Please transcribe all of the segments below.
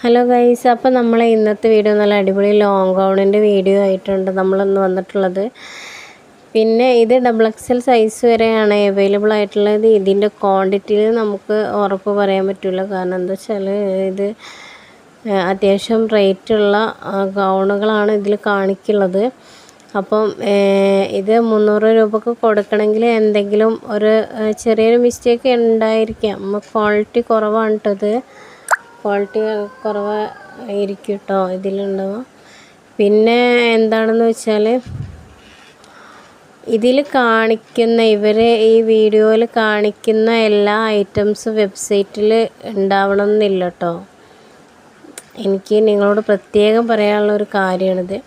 Hello guys അപ്പോൾ നമ്മളെ ഇന്നത്തെ വീഡിയോ നല്ല അടിപൊളി ലോങ് ഗൗണിന്റെ വീഡിയോ ആയിട്ടുണ്ട്. നമ്മളിന്ന് വന്നിട്ടുള്ളത്. പിന്നെ ഇത് ഡബിൾ എക്സൽ സൈസ് വരെയാണ് അവൈലബിൾ ആയിട്ടുള്ളത്. ഇതിന്റെ ക്വാണ്ടിറ്റിയിൽ നമുക്ക് ഉറപ്പ് പറയാൻ പറ്റില്ല കാരണം എന്താ വെച്ചാൽ ഇത് അത്യാവശ്യം റേറ്റുള്ള ഗൗണുകളാണ് ഇതിൽ കാണിക്കുള്ളത് അപ്പം ഇത് മുന്നൂറ് രൂപക്ക് കൊടുക്കണമെങ്കിൽ എന്തെങ്കിലും ഒരു ചെറിയൊരു മിസ്റ്റേക്ക് ഉണ്ടായിരിക്കാം. ക്വാളിറ്റി കുറവാണ് കേട്ടത് ക്വാളിറ്റി കുറവായിരിക്കും കേട്ടോ ഇതിലുണ്ടാവുക പിന്നെ എന്താണെന്ന് വെച്ചാൽ ഇതിൽ കാണിക്കുന്ന ഇവർ ഈ വീഡിയോയിൽ കാണിക്കുന്ന എല്ലാ ഐറ്റംസും വെബ്സൈറ്റിൽ ഉണ്ടാവണം എന്നില്ല കേട്ടോ എനിക്ക് നിങ്ങളോട് പ്രത്യേകം പറയാനുള്ള ഒരു കാര്യമാണിത്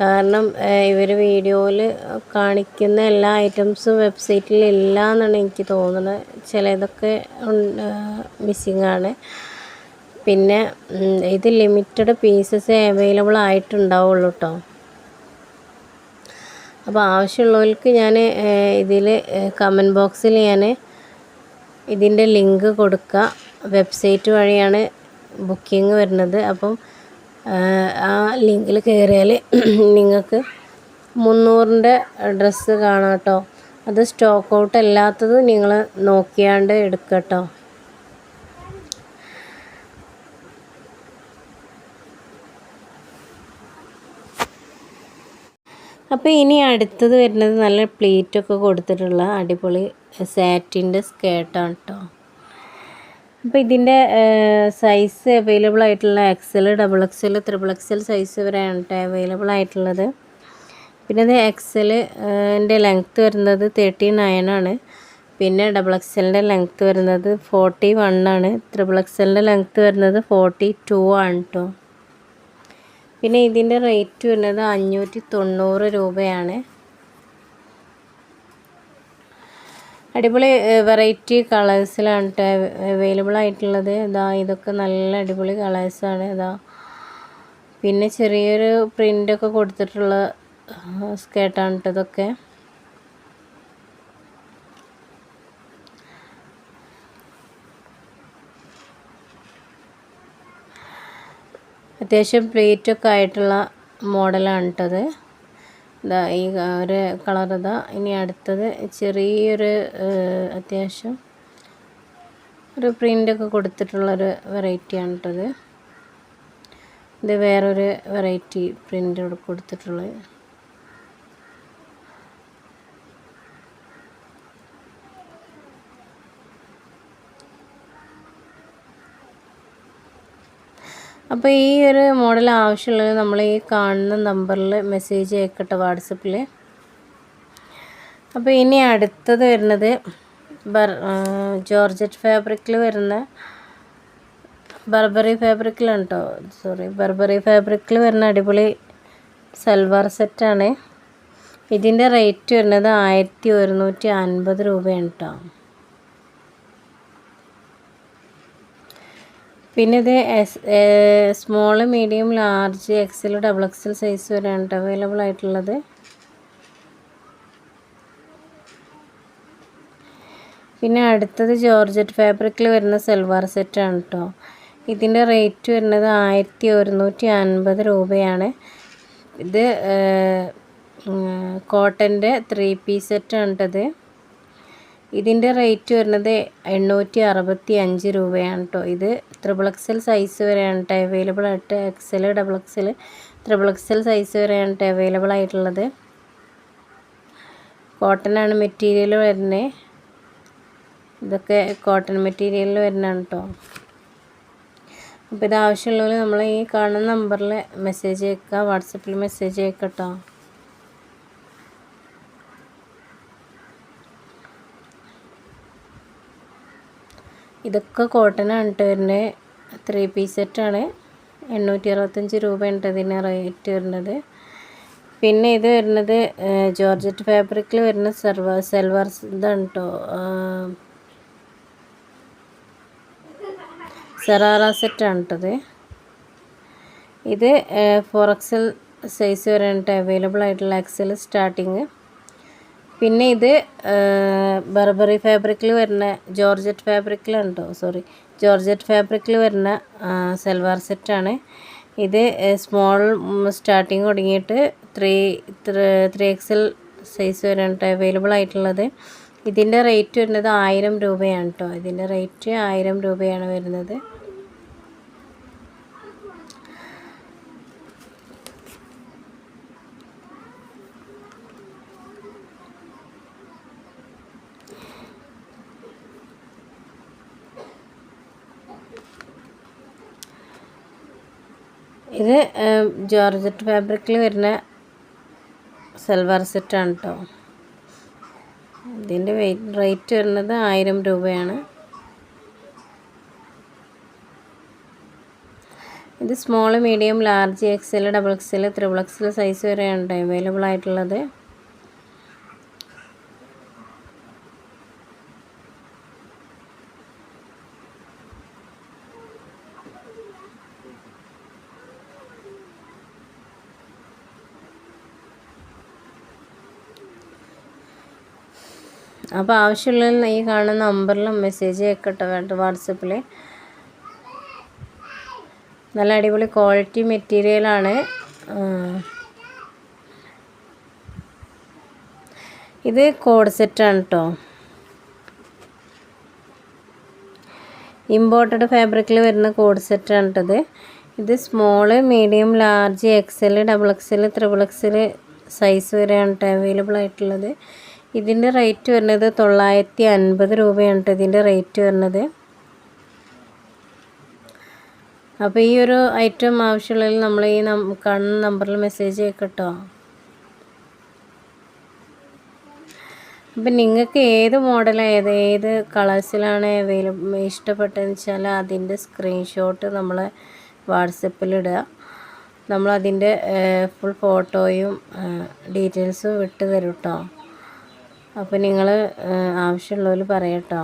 കാരണം ഇവർ വീഡിയോയിൽ കാണിക്കുന്ന എല്ലാ ഐറ്റംസും വെബ്സൈറ്റിൽ ഇല്ല എന്നാണ് എനിക്ക് തോന്നുന്നത് ചിലതൊക്കെ മിസ്സിങ് ആണ്. പിന്നെ ഇത് ലിമിറ്റഡ് പീസസ് അവൈലബിൾ ആയിട്ടുണ്ടാവുള്ളൂ കേട്ടോ അപ്പോൾ ആവശ്യമുള്ളവർക്ക് ഞാൻ ഇതിൽ കമന്റ് ബോക്സിൽ ഞാൻ ഇതിന്റെ ലിങ്ക് കൊടുക്കുക വെബ്സൈറ്റ് വഴിയാണ് ബുക്കിംഗ് വരുന്നത്. അപ്പം ആ, ലിങ്കിൽ കയറിയാൽ നിങ്ങൾക്ക് മുന്നൂറിന്റെ ഡ്രസ്സ് കാണാം കേട്ടോ അത് സ്റ്റോക്ക് ഔട്ട് അല്ലാത്തത് നിങ്ങൾ നോക്കിയാണ്ട് എടുക്കുക അപ്പോൾ ഇനി അടുത്തത് വരുന്നത് നല്ല പ്ലേറ്റൊക്കെ കൊടുത്തിട്ടുള്ള അടിപൊളി സാറ്റിന്റെ സ്കേർട്ടാണ് കേട്ടോ അപ്പോൾ ഇതിന്റെ സൈസ് അവൈലബിൾ ആയിട്ടുള്ള XL double XL triple XL size വരെയാണ് കേട്ടോ അവൈലബിൾ ആയിട്ടുള്ളത്. പിന്നെ ഇത് എക്സൽ ന്റെ ലെങ്ത്ത് വരുന്നത് തേർട്ടി നയൻ ആണ്. പിന്നെ ഡബിൾ എക്സലിന്റെ ലെങ്ത്ത് വരുന്നത് ഫോർട്ടി വൺ ആണ് ത്രിബിൾ എക്സലിന്റെ ലെങ്ത്ത് വരുന്നത് ഫോർട്ടി ടു ആണ് കേട്ടോ പിന്നെ ഇതിന്റെ റേറ്റ് വരുന്നത് അഞ്ഞൂറ്റി തൊണ്ണൂറ് രൂപയാണ്. അടിപൊളി വെറൈറ്റി കളേഴ്സിലാണ് കേട്ടോ അവൈലബിൾ ആയിട്ടുള്ളത്. ഇതാ ഇതൊക്കെ നല്ല അടിപൊളി കളേഴ്സാണ്. ഇതാ പിന്നെ ചെറിയൊരു പ്രിന്റൊക്കെ കൊടുത്തിട്ടുള്ള സ്കേർട്ടാണ് കേട്ടോ ഇതൊക്കെ. അത്യാവശ്യം പ്ലേറ്റൊക്കെ ആയിട്ടുള്ള മോഡലാണ് കേട്ടത് ഇതാ ഈ ഒരു കളർ ഇതാ ഇനി അടുത്തത് ചെറിയൊരു അത്യാവശ്യം ഒരു പ്രിന്റൊക്കെ കൊടുത്തിട്ടുള്ളൊരു വെറൈറ്റിയാണ് കേട്ടത് ഇത് വേറൊരു വെറൈറ്റി പ്രിന്റ് കൊടുത്തിട്ടുള്ളത്. അപ്പോൾ ഈ ഒരു മോഡൽ ആവശ്യമുള്ളത് നമ്മൾ ഈ കാണുന്ന നമ്പറിൽ മെസ്സേജ് അയക്കട്ടെ വാട്സപ്പിൽ അപ്പോൾ ഇനി അടുത്തത് വരുന്നത് ബർ ജോർജറ്റ് ഫാബ്രിക്കിൽ വരുന്ന ബർബറി ഫാബ്രിക്കിലാണ് കേട്ടോ സോറി ബർബറി ഫാബ്രിക്കിൽ വരുന്ന അടിപൊളി സൽവാർ സെറ്റാണ് ഇതിന്റെ റേറ്റ് വരുന്നത് ആയിരത്തി ഒരുന്നൂറ്റി അൻപത് രൂപയാണ് കേട്ടോ പിന്നെ ഇത് S small medium large XL double XL size വരെയാണ് അവൈലബിൾ ആയിട്ടുള്ളത്. പിന്നെ അടുത്തത് ജോർജറ്റ് ഫാബ്രിക്കിൽ വരുന്ന സൽവാർ സെറ്റാണ് കേട്ടോ ഇതിന്റെ റേറ്റ് വരുന്നത് ആയിരത്തി ഒരുന്നൂറ്റി അൻപത് രൂപയാണ് ഇത് കോട്ടന്റെ ത്രീ പീസ് സെറ്റാണ് കേട്ടത് ഇതിന്റെ റേറ്റ് വരുന്നത് എണ്ണൂറ്റി അറുപത്തി അഞ്ച് രൂപയാണ് കേട്ടോ ഇത് ത്രിബിൾ എക്സൽ സൈസ് വരെയാണ് കേട്ടോ അവൈലബിൾ ആയിട്ട്. XL double XL triple XL size വരെയാണ് കേട്ടോ അവൈലബിൾ ആയിട്ടുള്ളത്. കോട്ടനാണ് മെറ്റീരിയൽ വരുന്നത്. ഇതൊക്കെ കോട്ടൺ മെറ്റീരിയലിൽ വരുന്നതാണ് കേട്ടോ അപ്പോൾ ഇത് ആവശ്യമുള്ളവർ നമ്മൾ ഈ കാണുന്ന നമ്പറിൽ മെസ്സേജ് അയക്കുക. വാട്സപ്പിൽ മെസ്സേജ് അയക്കുക ഇതൊക്കെ കോട്ടനാണ് കേട്ടോ വരുന്നത് ത്രീ പീസ് സെറ്റാണ് എണ്ണൂറ്റി അറുപത്തഞ്ച് രൂപയാണ് ഇതിന് റേറ്റ് വരുന്നത്. പിന്നെ ഇത് വരുന്നത് ജോർജറ്റ് ഫാബ്രിക്കിൽ വരുന്ന സെർവ സെൽവാർ ഇതാണ് കേട്ടോ സെറാറ സെറ്റാണ് കേട്ടത് ഇത്. ഫോർ എക്സൽ സൈസ് വരെയാണ് കേട്ടോ അവൈലബിൾ ആയിട്ടുള്ള എക്സൽ സ്റ്റാർട്ടിങ് പിന്നെ ഇത് ബർബറി ഫാബ്രിക്കിൽ വരുന്ന ജോർജറ്റ് ഫാബ്രിക്കിലുണ്ടോ? സോറി ജോർജറ്റ് ഫാബ്രിക്കിൽ വരുന്ന സൽവാർ സെറ്റാണ്. ഇത് സ്മോൾ സ്റ്റാർട്ടിങ് തുടങ്ങിയിട്ട് ത്രീ ത്രീ എക്സൽ സൈസ് വരെയാണ് അവൈലബിൾ ആയിട്ടുള്ളത്. ഇതിന്റെ റേറ്റ് വരുന്നത് ആയിരം രൂപയാണ് കേട്ടോ ഇതിന്റെ റേറ്റ് ആയിരം രൂപയാണ് വരുന്നത്. ഇത് ജോർജറ്റ് ഫാബ്രിക്കിൽ വരുന്ന സൽവാർ സെറ്റാണ് കേട്ടോ ഇതിന്റെ വെയിറ്റ് റേറ്റ് വരുന്നത് ആയിരം രൂപയാണ്. ഇത് small medium large XL double XL triple XL size വരെയാണ് അവൈലബിൾ ആയിട്ടുള്ളത്. അപ്പോൾ ആവശ്യമുള്ള ഈ കാണുന്ന നമ്പറിൽ മെസ്സേജ് അയക്കട്ടെ വേണ്ട വാട്സപ്പിൽ നല്ല അടിപൊളി ക്വാളിറ്റി മെറ്റീരിയലാണ് ഇത് കോഡ് സെറ്റാണ് കേട്ടോ ഇമ്പോർട്ടഡ് ഫാബ്രിക്കിൽ വരുന്ന കോഡ് സെറ്റാണ് കേട്ടത് ഇത്. Small medium large XL double XL triple XL size വരെയാണ് കേട്ടോ അവൈലബിൾ ആയിട്ടുള്ളത്. ഇതിന്റെ റേറ്റ് വരുന്നത് തൊള്ളായിരത്തി അൻപത് രൂപയാണ് കേട്ടോ ഇതിന്റെ റേറ്റ് വരുന്നത്. അപ്പോൾ ഈ ഒരു ഐറ്റം ആവശ്യമുള്ളതിൽ നമ്മൾ ഈ കാണുന്ന നമ്പറിൽ മെസ്സേജ് കേട്ടോ അപ്പം നിങ്ങൾക്ക് ഏത് മോഡലാണ് ഏത് ഏത് കളേഴ്സിലാണ് അവൈലബിൾ ഇഷ്ടപ്പെട്ടതെന്ന് വെച്ചാൽ അതിന്റെ സ്ക്രീൻഷോട്ട് നമ്മൾ വാട്സപ്പിലിടുക നമ്മളതിന്റെ ഫുൾ ഫോട്ടോയും ഡീറ്റെയിൽസും വിട്ട് തരും കേട്ടോ അപ്പോൾ നിങ്ങൾ ആവശ്യമുള്ളവർ പറയട്ടോ.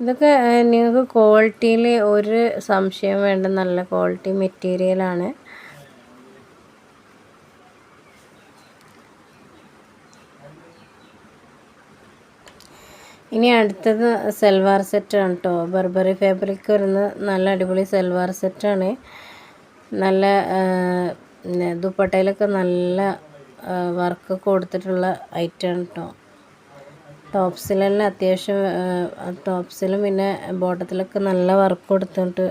ഇതൊക്കെ നിങ്ങൾക്ക് ക്വാളിറ്റിയിൽ ഒരു സംശയം വേണ്ട നല്ല ക്വാളിറ്റി മെറ്റീരിയലാണ് ഇനി അടുത്തത് സെൽവാർ സെറ്റാണ് കേട്ടോ ബർബറി ഫാബ്രിക് വരുന്ന നല്ല അടിപൊളി സെൽവാർ സെറ്റാണ് നല്ല ദുപ്പട്ടയിലൊക്കെ നല്ല വർക്ക് കൊടുത്തിട്ടുള്ള ഐറ്റമാണ് കേട്ടോ ടോപ്സിലെല്ലാം അത്യാവശ്യം ടോപ്സിലും പിന്നെ ബോട്ടത്തിലൊക്കെ നല്ല വർക്ക് കൊടുത്തിട്ട്.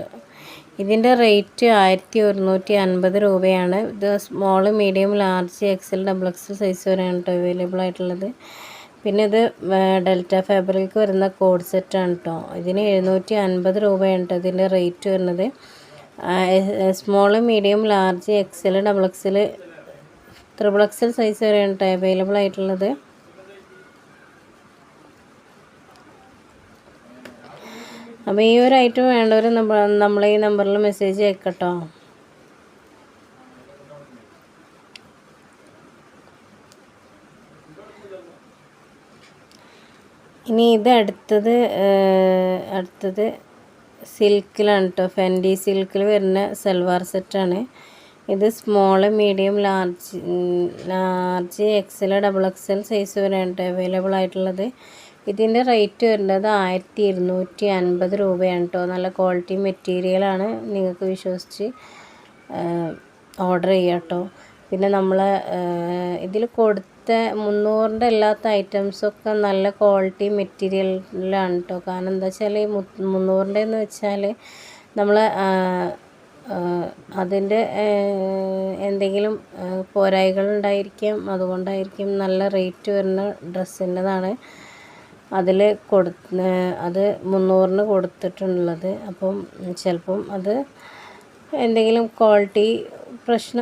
ഇതിന്റെ റേറ്റ് ആയിരത്തി ഒരുന്നൂറ്റി അൻപത് രൂപയാണ് ഇത് small medium large XL double XL size വരെയാണ് കേട്ടോ അവൈലബിൾ ആയിട്ടുള്ളത്. പിന്നെ ഇത് ഡെൽറ്റ ഫാബ്രിക് വരുന്ന കോഡ് സെറ്റാണ് കേട്ടോ ഇതിന് എഴുന്നൂറ്റി അൻപത് രൂപയാണ് കേട്ടോ ഇതിന്റെ റേറ്റ് വരുന്നത്. Small medium large XL double XL triple XL size വരെയാണ് കേട്ടോ അവൈലബിൾ ആയിട്ടുള്ളത്. അപ്പോൾ ഈ ഒരു ഐറ്റം വേണ്ടവർ നമ്മൾ നമ്മളെ ഈ നമ്പറിൽ മെസ്സേജ് അയക്കട്ടോ. ഇനി ഇത് അടുത്തത് അടുത്തത് സിൽക്കിലാണ് കേട്ടോ ഫെൻഡി സിൽക്കിൽ വരുന്ന സൽവാർ സെറ്റാണ് ഇത് small medium large large XL double XL size വരെയാണ് അവൈലബിൾ ആയിട്ടുള്ളത്. ഇതിന്റെ റേറ്റ് വരുന്നത് ആയിരത്തി ഇരുന്നൂറ്റി അൻപത് രൂപയാണ് കേട്ടോ നല്ല ക്വാളിറ്റി മെറ്റീരിയലാണ് നിങ്ങൾക്ക് വിശ്വസിച്ച് ഓർഡർ ചെയ്യാം കേട്ടോ പിന്നെ നമ്മൾ ഇതിൽ കൊടുത്ത മുന്നൂറിന്റെ അല്ലാത്ത ഐറ്റംസൊക്കെ നല്ല ക്വാളിറ്റി മെറ്റീരിയലാണ് കേട്ടോ കാരണം എന്താ വെച്ചാൽ മുന്നൂറിന്റെ എന്ന് വെച്ചാൽ നമ്മൾ അതിന്റെ എന്തെങ്കിലും പോരായ്കൾ ഉണ്ടായിരിക്കാം അതുകൊണ്ടായിരിക്കും നല്ല റേറ്റ് വരുന്ന ഡ്രസ്സിന്റെതാണ് അതിൽ കൊടു അത് മുന്നൂറിന് കൊടുത്തിട്ടുള്ളത്. അപ്പം ചിലപ്പം അത് എന്തെങ്കിലും ക്വാളിറ്റി പ്രശ്നം